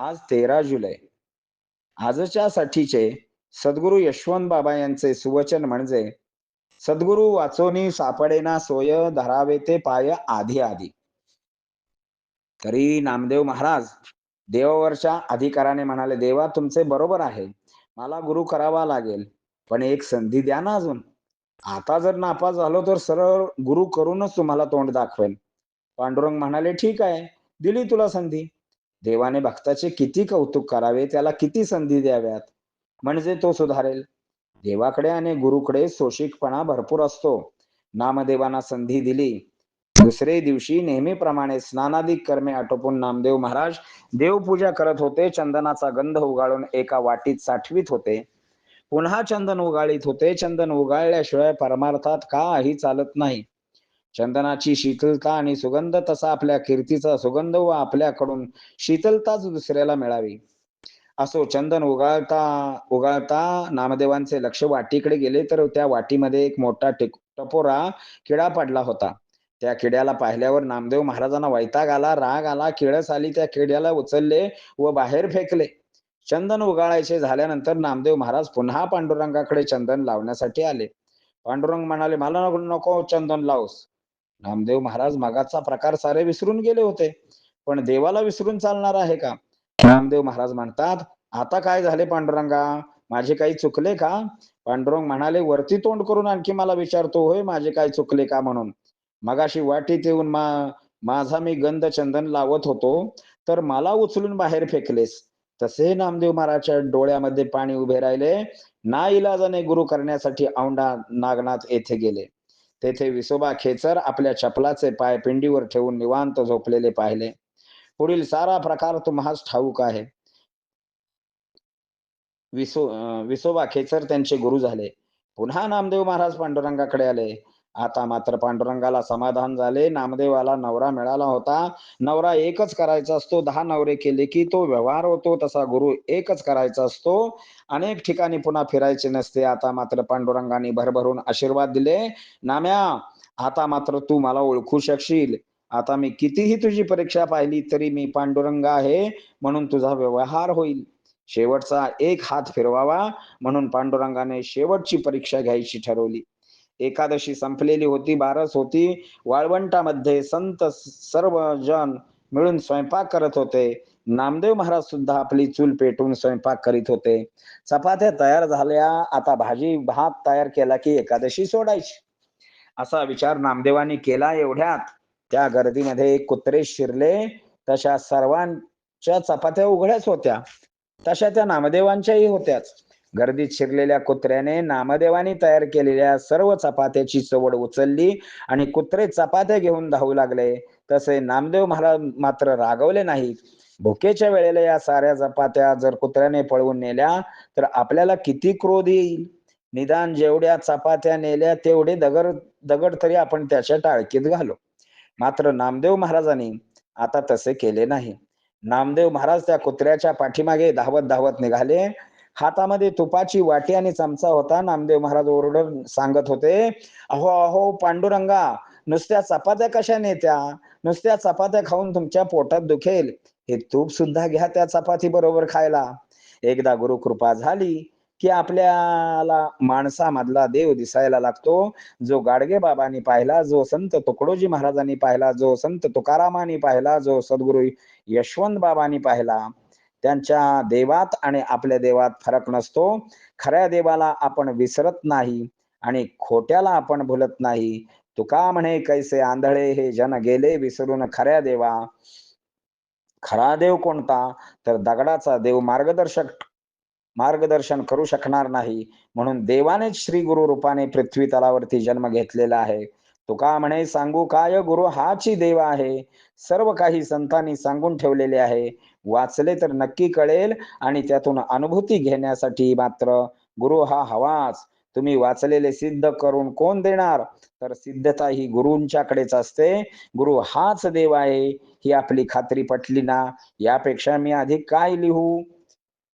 आज तेरा जुलै. आजच्या साठीचे सद्गुरु यशवंत बाबा यांचे सुवचन म्हणजे सद्गुरु वाचोनी सापडेना सोय धरावे ते पाय आधी आधी. तरी नामदेव महाराज देवावरच्या अधिकाराने म्हणाले देवा तुमचे बरोबर आहे. मला गुरु करावा लागेल पण एक संधी द्या ना अजून. आता जर नापास झालो तर सरळ गुरु करूनच तुम्हाला तोंड दाखवेल पांडुरंग म्हणाले ठीक आहे. दिली तुला संधी. देवाने भक्ताचे किती कौतुक करावे त्याला किती संधी द्याव्यात? म्हणजे तो सुधारेल. देवाकडे आणि गुरुकडे सोशिकपणा भरपूर असतो. नामदेवांना संधी दिली. दुसरे दिवशी नेहमीप्रमाणे स्नानाधिक कर्मे आटोपून नामदेव महाराज देवपूजा करत होते. चंदनाचा गंध उगाळून एका वाटीत साठवीत होते. पुन्हा चंदन उगाळीत होते. चंदन उगाळल्याशिवाय परमार्थात काही चालत नाही. चंदनाची शीतलता आणि सुगंध तसा आपल्या कीर्तीचा सुगंध व आपल्याकडून शीतलताच दुसऱ्याला मिळावी. असो चंदन उगाळता उगाळता नामदेवांचे लक्ष वाटीकडे गेले तर त्या वाटीमध्ये एक मोठा टपोरा किडा पडला होता. त्या किड्याला पाहिल्यावर नामदेव महाराजांना वैताग आला राग आला किळस आली त्या किड्याला उचलले व बाहेर फेकले. चंदन उगाळायचे झाल्यानंतर नामदेव महाराज पुन्हा पांडुरंगाकडे चंदन लावण्यासाठी आले. पांडुरंग म्हणाले मला नको नको चंदन लावूस. नामदेव महाराज मगाचा प्रकार सारे विसरून गेले होते. पण देवाला विसरून चालणार आहे का? नामदेव महाराज म्हणतात आता काय झाले पांडुरंगा? माझे काही चुकले का? पांडुरंग म्हणाले वरती तोंड करून आणखी मला विचारतो होय माझे काय चुकले का म्हणून? मगाशी वाटीत येऊन मा माझा मी गंध चंदन लावत होतो तर मला उचलून बाहेर फेकलेस. तसे नामदेव महाराजच्या डोळ्यामध्ये पाणी उभे राहिले. ना इलाजाने गुरु करण्यासाठी औंढा नागनाथ येथे गेले. तेथे विसोबा खेचर आपल्या चपलाचे पाय पिंडीवर ठेवून निवांत झोपलेले पाहिले. पुढील सारा प्रकार तुम्हास ठाऊक आहे. विसो विसोबा खेचर त्यांचे गुरु झाले. पुन्हा नामदेव महाराज पांडुरंगाकडे आले. आता मात्र पांडुरंगाला समाधान झाले. नामदेवाला नवरा मिळाला होता. नवरा एकच करायचा असतो. दहा नवरे केले की तो व्यवहार होतो. तसा गुरु एकच करायचा असतो. अनेक ठिकाणी पुन्हा फिरायचे नसते. आता मात्र पांडुरंगाने भरभरून आशीर्वाद दिले. नाम्या आता मात्र तू मला ओळखू शकशील. आता मी कितीही तुझी परीक्षा पाहिली तरी मी पांडुरंग आहे. म्हणून तुझा व्यवहार होईल. शेवटचा एक हात फिरवावा. म्हणून पांडुरंगाने शेवटची परीक्षा घ्यायची ठरवली. एकादशी संपलेली होती बारस होती. वाळवंटामध्ये संत सर्व जण मिळून स्वयंपाक करत होते. नामदेव महाराज सुद्धा आपली चूल पेटून स्वयंपाक करीत होते. चपात्या तयार झाल्या. आता भाजी भात तयार केला की एकादशी सोडायची. असा विचार नामदेवानी केला एवढ्यात. त्या गर्दीमध्ये कुत्रे शिरले. तशा सर्वांच्या चपात्या उघड्याच होत्या. तशा त्या नामदेवांच्याही होत्याच. गर्दीत शिरलेल्या कुत्र्याने नामदेवानी तयार केलेल्या सर्व चपात्याची चवड उचलली आणि कुत्रे चपात्या घेऊन धावू लागले. तसे नामदेव महाराज मात्र रागवले नाहीत. भुकेच्या वेळेला या साऱ्या चपात्या जर कुत्र्याने पळवून नेल्या तर आपल्याला किती क्रोध येईल? निदान जेवढ्या चपात्या नेल्या तेवढे दगड दगड तरी आपण त्याच्या टाळकीत घालो. मात्र नामदेव महाराजांनी आता तसे केले नाही. नामदेव महाराज त्या कुत्र्याच्या पाठीमागे धावत धावत निघाले. हातामध्ये तुपाची वाटी आणि चमचा होता. नामदेव महाराज ओरडून सांगत होते अहो अहो पांडुरंगा नुसत्या चपात्या कशा नेत्या? नुसत्या चपात्या खाऊन तुमच्या पोटात दुखेल. हे तूप सुद्धा घ्या त्या चपाती बरोबर खायला. एकदा गुरु कृपा झाली की आपल्याला माणसामधला देव दिसायला लागतो. जो गाडगे बाबांनी पाहिला जो संत तुकडोजी महाराजांनी पाहिला जो संत तुकारामांनी पाहिला जो सद्गुरु यशवंत बाबांनी पाहिला त्यांच्या देवात आणि आपल्या देवात फरक नसतो. खऱ्या देवाला आपण विसरत नाही आणि खोट्याला आपण भुलत नाही. तुका म्हणे कैसे आंधळे हे जन गेले विसरून खऱ्या देवा. खरा देव कोणता? तर दगडाचा देव मार्गदर्शक मार्गदर्शन करू शकणार नाही. म्हणून देवानेच श्री गुरु रूपाने पृथ्वी तलावरती जन्म घेतलेला आहे. तुका म्हणे सांगू काय गुरु हाची देव आहे? सर्व काही संतांनी सांगून ठेवलेले आहे. वाचले तर नक्की कळेल आणि त्यातून अनुभूती घेण्यासाठी मात्र गुरु हा हवाच. तुम्ही वाचलेले सिद्ध करून कोण देणार? तर सिद्धता ही गुरूंच्याकडेच असते. गुरु हाच देव आहे. ही आपली खात्री पटली ना? यापेक्षा मी अधिक काय लिहू?